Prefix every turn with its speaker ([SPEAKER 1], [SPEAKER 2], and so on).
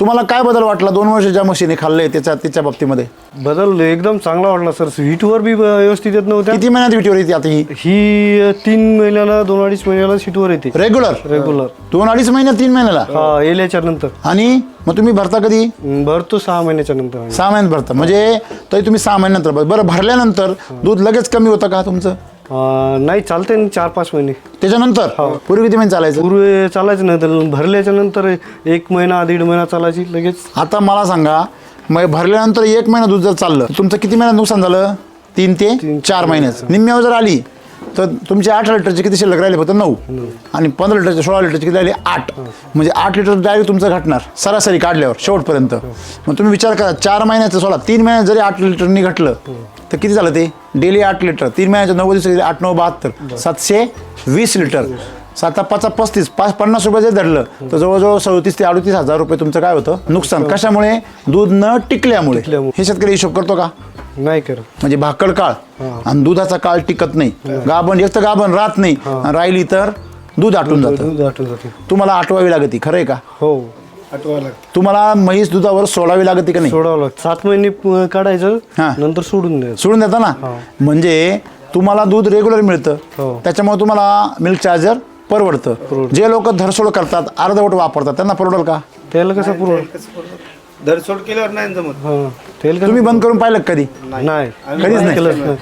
[SPEAKER 1] तुम्हाला काय बदल वाटला दोन वर्ष ज्या म्हशीने खाल्ले त्याच्या त्याच्या बाबतीमध्ये?
[SPEAKER 2] बदल एकदम चांगला वाटला सर. स्वीटवर बी व्यवस्थित येत नव्हत्या.
[SPEAKER 1] किती महिन्यात विटीवर येते आता ही?
[SPEAKER 2] ही अ, तीन महिन्याला दोन अडीच महिन्याला सीटवर येते.
[SPEAKER 1] रेग्युलर
[SPEAKER 2] रेग्युलर
[SPEAKER 1] दोन अडीच महिन्यात तीन महिन्याला?
[SPEAKER 2] हा येल्याच्या नंतर.
[SPEAKER 1] आणि मग तुम्ही भरता कधी?
[SPEAKER 2] भरतो सहा महिन्याच्या नंतर. आम्ही.
[SPEAKER 1] सहा महिन्यात भरता. म्हणजे तरी तुम्ही सहा महिन्यानंतर भर- बरं भरल्यानंतर दूध लगेच कमी होतं का तुमचं?
[SPEAKER 2] अ, नाही चालते ना चार पाच महिने.
[SPEAKER 1] त्याच्यानंतर? पूर्वी किती महिने चालायचं?
[SPEAKER 2] पूर्वी चालायचं नाही तर भरल्याच्या नंतर एक महिना दीड महिना चालायची लगेच.
[SPEAKER 1] आता मला सांगा मग भरल्यानंतर एक महिना दूध जर चाललं तर तुमचं किती महिन्यात नुकसान झालं? तीन ते चार महिन्याचं. निम्म्यावर जर आली तर तुमचे आठ लिटरचे किती शिल्लक राहिले? फक्त नऊ. आणि पंधरा लिटरचे सोळा लिटरचे किती राहिले? आठ. म्हणजे आठ लिटर डायरेक्ट तुमचं घटणार सरासरी काढल्यावर शेवटपर्यंत. मग तुम्ही विचार करा चार महिन्याचं सोळा तीन महिन्यात जरी आठ लिटरनी घटलं तर किती झालं ते? डेली आठ लिटर. तीन महिन्याच्या नव्वद दिवसाचे आठ नऊ बहात्तर. सातशे वीस लिटर. साता पाचा पस्तीस पाच पन्नास रुपये जर धरलं तर जवळजवळ सदतीस ते अडतीस हजार रुपये तुमचं काय होतं? नुकसान. कशामुळे? दूध न टिकल्यामुळे. हे शेतकरी हिशोब करतो का?
[SPEAKER 2] नाही करत.
[SPEAKER 1] म्हणजे भाकड काळ. आणि दुधाचा काळ टिकत नाही. गाभण एक तर गाभण राहत नाही. आणि राहिली तर दूध आटून जातं.
[SPEAKER 2] दूध आटून जाते.
[SPEAKER 1] तुम्हाला आठवावी लागते खरं आहे का?
[SPEAKER 2] हो
[SPEAKER 1] तुम्हाला म्हैस दुधावर सोडावी लागते का नाही?
[SPEAKER 2] सोडावं लागतं. सात महिने प- काढायचं
[SPEAKER 1] हा.
[SPEAKER 2] नंतर सोडून द्यायचं.
[SPEAKER 1] सोडून देता ना? म्हणजे तुम्हाला दूध रेग्युलर मिळतं.
[SPEAKER 2] हो.
[SPEAKER 1] त्याच्यामुळे तुम्हाला मिल्क चार्जर परवडतं. जे लोक धरसोड करतात अर्धवट वापरतात त्यांना परवडेल का?
[SPEAKER 2] त्याला कसं पुरवळ
[SPEAKER 3] धरसोड केल्यावर नाही जमत.
[SPEAKER 2] हा. तेल
[SPEAKER 1] तुम्ही बंद करून पाहिलं का कधी?
[SPEAKER 2] नाही.
[SPEAKER 1] कधीच
[SPEAKER 2] नाही.